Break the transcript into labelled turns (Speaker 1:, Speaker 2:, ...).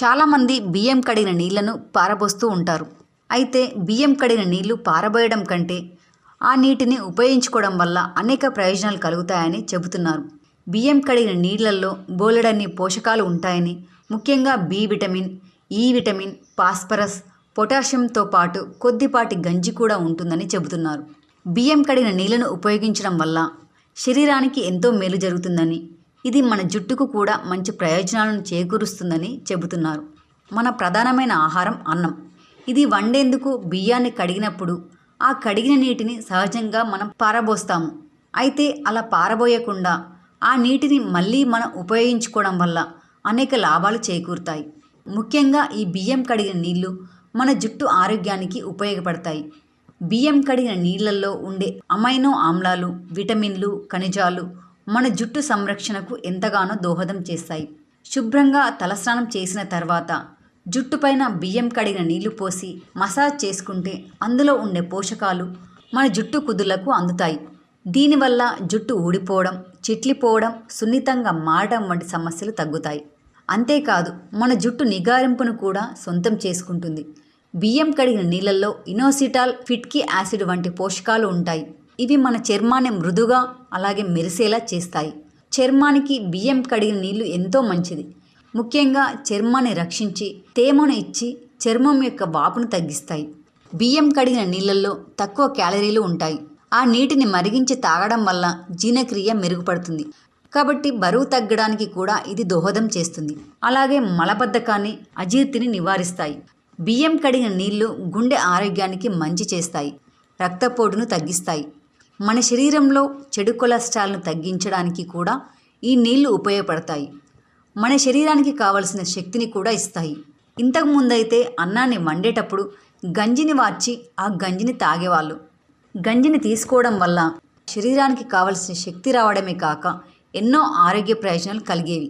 Speaker 1: చాలామంది బియ్యం కడిగిన నీళ్ళను పారబోస్తూ ఉంటారు. అయితే బియ్యం కడిగిన నీళ్ళు పారబోయడం కంటే ఆ నీటిని ఉపయోగించుకోవడం వల్ల అనేక ప్రయోజనాలు కలుగుతాయని చెబుతున్నారు. బియ్యం కడిగిన నీళ్ళలో బోలెడన్ని పోషకాలు ఉంటాయని ముఖ్యంగా B vitamin E vitamin phosphorus పొటాషియంతో పాటు కొద్దిపాటి గంజి కూడా ఉంటుందని చెబుతున్నారు. బియ్యం కడిగిన నీళ్ళను ఉపయోగించడం వల్ల శరీరానికి ఎంతో మేలు జరుగుతుందని ఇది మన జుట్టుకు కూడా మంచి ప్రయోజనాలను చేకూరుస్తుందని చెబుతున్నారు. మన ప్రధానమైన ఆహారం అన్నం. ఇది వండేందుకు బియ్యాన్ని కడిగినప్పుడు ఆ కడిగిన నీటిని సహజంగా మనం పారబోస్తాము. అయితే అలా పారబోయకుండా ఆ నీటిని మళ్ళీ మనం ఉపయోగించుకోవడం వల్ల అనేక లాభాలు చేకూరుతాయి. ముఖ్యంగా ఈ బియ్యం కడిగిన నీళ్ళు మన జుట్టు ఆరోగ్యానికి ఉపయోగపడతాయి. బియ్యం కడిగిన నీళ్ళలో ఉండే అమైనో ఆమ్లాలు విటమిన్లు ఖనిజాలు మన జుట్టు సంరక్షణకు ఎంతగానో దోహదం చేస్తాయి. శుభ్రంగా తలస్నానం చేసిన తర్వాత జుట్టుపైన బియ్యం కడిగిన నీళ్ళు పోసి మసాజ్ చేసుకుంటే అందులో ఉండే పోషకాలు మన జుట్టు కుదులకు అందుతాయి. దీనివల్ల జుట్టు ఊడిపోవడం చిట్లిపోవడం సున్నితంగా మారడం వంటి సమస్యలు తగ్గుతాయి. అంతేకాదు మన జుట్టు నిగారింపును కూడా సొంతం చేసుకుంటుంది. బియ్యం కడిగిన నీళ్ళల్లో ఇనోసిటాల్ ఫిట్కి యాసిడ్ వంటి పోషకాలు ఉంటాయి. ఇవి మన చర్మాన్ని మృదుగా అలాగే మెరిసేలా చేస్తాయి. చర్మానికి బియ్యం కడిగిన నీళ్ళు ఎంతో మంచిది. ముఖ్యంగా చర్మాన్ని రక్షించి తేమను ఇచ్చి చర్మం యొక్క వాపును తగ్గిస్తాయి. బియ్యం కడిగిన నీళ్ళల్లో తక్కువ క్యాలరీలు ఉంటాయి. ఆ నీటిని మరిగించి తాగడం వల్ల జీర్ణక్రియ మెరుగుపడుతుంది. కాబట్టి బరువు తగ్గడానికి కూడా ఇది దోహదం చేస్తుంది. అలాగే మలబద్ధకాన్ని అజీర్తిని నివారిస్తాయి. బియ్యం కడిగిన నీళ్ళు గుండె ఆరోగ్యానికి మంచి చేస్తాయి. రక్తపోటును తగ్గిస్తాయి. మన శరీరంలో చెడు కొలెస్ట్రాల్ను తగ్గించడానికి కూడా ఈ నీళ్ళు ఉపయోగపడతాయి. మన శరీరానికి కావలసిన శక్తిని కూడా ఇస్తాయి. ఇంతకు ముందైతే అన్నాన్ని వండేటప్పుడు గంజిని వార్చి ఆ గంజిని తాగేవాళ్ళు. గంజిని తీసుకోవడం వల్ల శరీరానికి కావలసిన శక్తి రావడమే కాక ఎన్నో ఆరోగ్య ప్రయోజనాలు కలిగేవి.